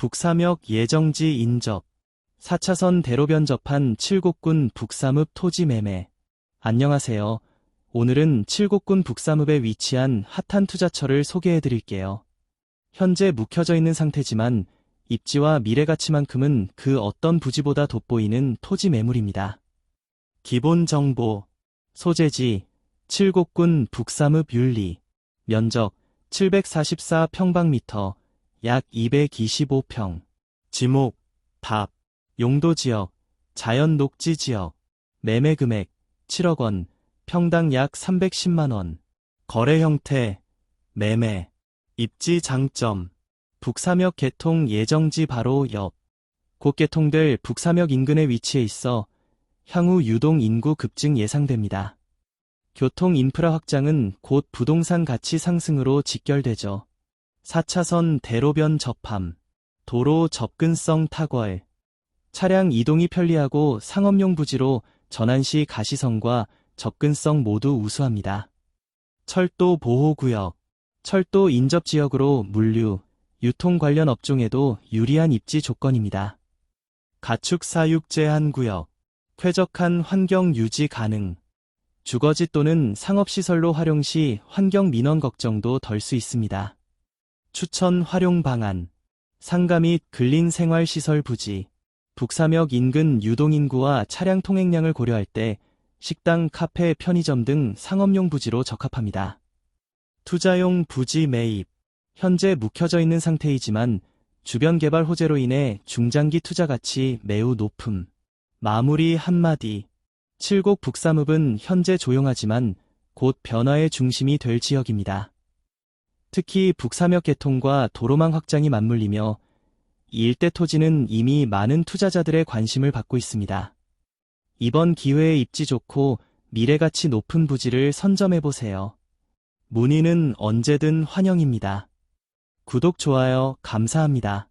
북삼역 예정지 인접 4차선 대로 변 접한 칠곡군 북삼읍 토지 매매 안녕하세요. 오늘은 칠곡군 북삼읍에 위치한 핫한 투자처를 소개해 드릴게요. 현재 묵혀져 있는 상태지만 입지와 미래 가치만큼은 그 어떤 부지보다 돋보이는 토지 매물입니다. 기본 정보 소재지 칠곡군 북삼읍 윤리 면적 744평방미터 약 225평. 지목 답. 용도 지역 자연 녹지 지역. 매매 금액 7억 원. 평당 약 310만 원. 거래 형태 매매. 입지 장점. 북삼역 개통 예정지 바로 옆. 곧 개통될 북삼역 인근에 위치해 있어 향후 유동 인구 급증 예상됩니다. 교통 인프라 확장은 곧 부동산 가치 상승으로 직결되죠. 4차선 대로변 접함, 도로 접근성 탁월, 차량 이동이 편리하고 상업용 부지로 전안시 가시성과 접근성 모두 우수합니다. 철도 보호구역, 철도 인접지역으로 물류, 유통 관련 업종에도 유리한 입지 조건입니다. 가축 사육 제한 구역, 쾌적한 환경 유지 가능, 주거지 또는 상업시설로 활용 시 환경 민원 걱정도 덜 수 있습니다. 추천 활용 방안, 상가 및 근린 생활시설 부지, 북삼역 인근 유동인구와 차량 통행량을 고려할 때 식당, 카페, 편의점 등 상업용 부지로 적합합니다. 투자용 부지 매입, 현재 묵혀져 있는 상태이지만 주변 개발 호재로 인해 중장기 투자 가치 매우 높음. 마무리 한마디. 칠곡 북삼읍은 현재 조용하지만 곧 변화의 중심이 될 지역입니다. 특히 북삼역 개통과 도로망 확장이 맞물리며 이 일대 토지는 이미 많은 투자자들의 관심을 받고 있습니다. 이번 기회에 입지 좋고 미래 가치 높은 부지를 선점해 보세요. 문의는 언제든 환영입니다. 구독, 좋아요, 감사합니다.